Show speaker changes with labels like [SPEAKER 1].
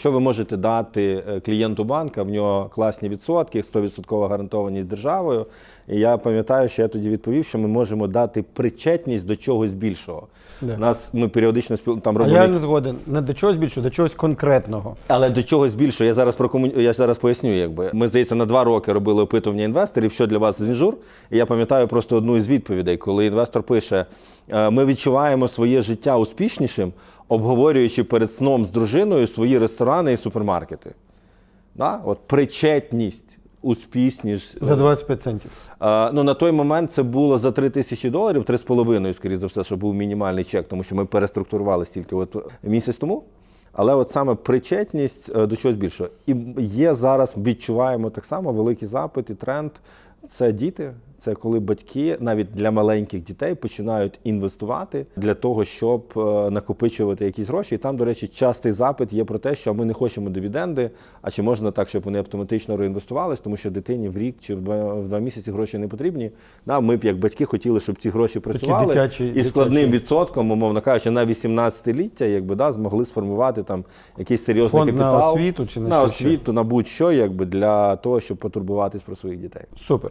[SPEAKER 1] що ви можете дати е, клієнту банка, в нього класні відсотки, 100% гарантованість державою. І я пам'ятаю, що я тоді відповів, що ми можемо дати причетність до чогось більшого.
[SPEAKER 2] Да.
[SPEAKER 1] Нас ми періодично спіл... там
[SPEAKER 2] А
[SPEAKER 1] робимо.
[SPEAKER 2] я не згоден. Не до чогось більше, до чогось конкретного.
[SPEAKER 1] але до чогось більшого. Я зараз прокому... я зараз поясню. Якби ми здається на два роки робили опитування інвесторів, що для вас зінжур. І я пам'ятаю просто одну із відповідей, коли інвестор пише: е, ми відчуваємо своє життя успішнішим, обговорюючи перед сном з дружиною свої ресторани і супермаркети. Да? От причетність, успішність.
[SPEAKER 2] За 25 центів.
[SPEAKER 1] Е, Ну, на той момент це було за 3 тисячі доларів, 3,5, скоріше за все, що був мінімальний чек, тому що ми переструктурували стільки от місяць тому. Але от саме причетність е, до чогось більшого. І є зараз, відчуваємо так само великий запит і тренд. Це діти, це коли батьки навіть для маленьких дітей починають інвестувати для того, щоб е, накопичувати якісь гроші. І там, до речі, частий запит є про те, що ми не хочемо дивіденди, а чи можна так, щоб вони автоматично реінвестувались, тому що дитині в рік чи в два, в два місяці гроші не потрібні. Да, ми б як батьки хотіли, щоб ці гроші працювали
[SPEAKER 2] дитячі-
[SPEAKER 1] і складним
[SPEAKER 2] дитячі.
[SPEAKER 1] відсотком, умовно кажучи, на 18-ліття, якби да, змогли сформувати там якийсь серйозний
[SPEAKER 2] Фонд на
[SPEAKER 1] капітал
[SPEAKER 2] освіту чи на
[SPEAKER 1] на освіту, на будь-що, якби для того, щоб потурбуватись про своїх дітей.
[SPEAKER 2] Супер.